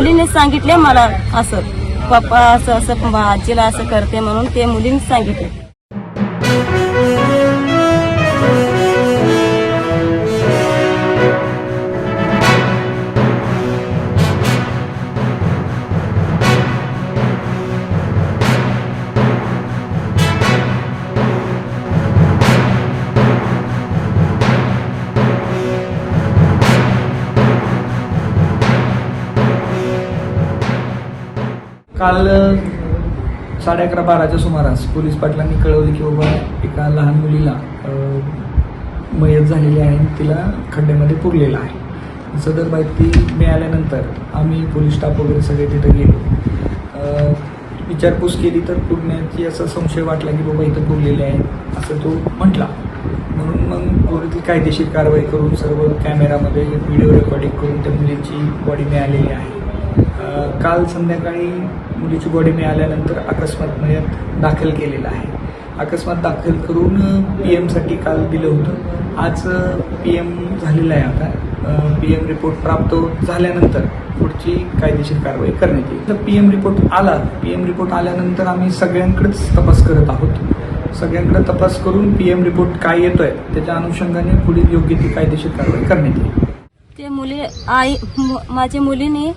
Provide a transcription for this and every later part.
मुलीने सांगितले मला असं पप्पा असं असं आजीला असं करते म्हणून ते मुलीने सांगितले. काल साडे अकरा बाराच्या सुमारास पोलीस पाटलांनी कळवले की बाबा एका लहान मुलीला मयत झालेली आहे आणि तिला खड्ड्यामध्ये पुरलेला आहे. सदर माहिती मिळाल्यानंतर आम्ही पोलीस स्टाफ वगैरे सगळे तिथं गेलो. विचारपूस केली तर पुरण्याची असा संशय वाटला की बाबा इथं पुरलेले आहे असं तो म्हटला. म्हणून मग त्वरित कायदेशीर कारवाई करून सर्व कॅमेरामध्ये व्हिडिओ रेकॉर्डिंग करून त्या मुलीची बॉडी मिळालेली आहे. काल संध्याकाळी मुलीची बॉडी मिळाल्यानंतर अकस्मात मयत दाखल केलेला आहे. अकस्मात दाखल करून पी एमसाठी काल दिलं होतं. आज पी एम झालेलं आहे आता. पी एम रिपोर्ट प्राप्त झाल्यानंतर पुढची कायदेशीर कारवाई करण्यात येईल. तर पी एम रिपोर्ट आला. पी एम रिपोर्ट आल्यानंतर आम्ही सगळ्यांकडेच तपास करत आहोत. सगळ्यांकडे तपास करून पी एम रिपोर्ट काय येतोय त्याच्या अनुषंगाने पुढील योग्य ती कायदेशीर कारवाई करण्यात येईल. ते मुली आई माझ्या मुलीने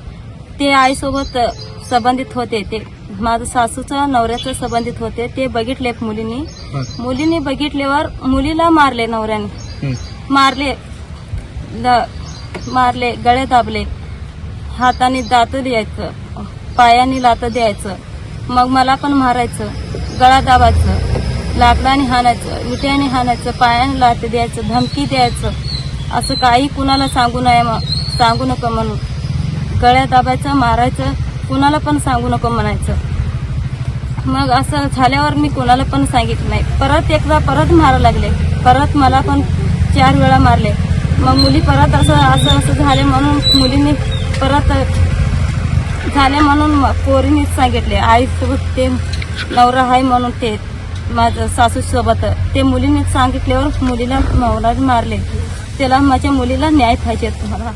ते आईसोबत संबंधित होते. ते माझं सासूचं नवऱ्याचं संबंधित होते. ते बघितले मुलीनी. मुलीने बघितल्यावर मुलीला मारले नवऱ्याने. मारले द- मारले गळे दाबले. हाताने दात द्यायचं. पायाने लात द्यायचं. मग मला पण मारायचं. गळा दाबायचं. लाकडाने हाणायचं. विट्याने हाणायचं. पायाने लात द्यायचं. धमकी द्यायचं. असं काही कुणाला सांगू नये मग सांगू नको म्हणून. गळ्या दाबायचं मारायचं कुणाला पण सांगू नको म्हणायचं. मग असं झाल्यावर मी कोणाला पण सांगितलं नाही. परत एकदा परत मारा लागले. परत मला पण चार वेळा मारले. मग मुली परत असं असं असं झाले म्हणून मुलींनी परत झाले म्हणून मग पोरीनीच सांगितले आईसोबत ते नवरा आहे म्हणून ते माझं सासूसोबत ते मुलीने सांगितल्यावर मुलीला नवरा मारले. त्याला माझ्या मुलीला न्याय पाहिजे तुम्हाला.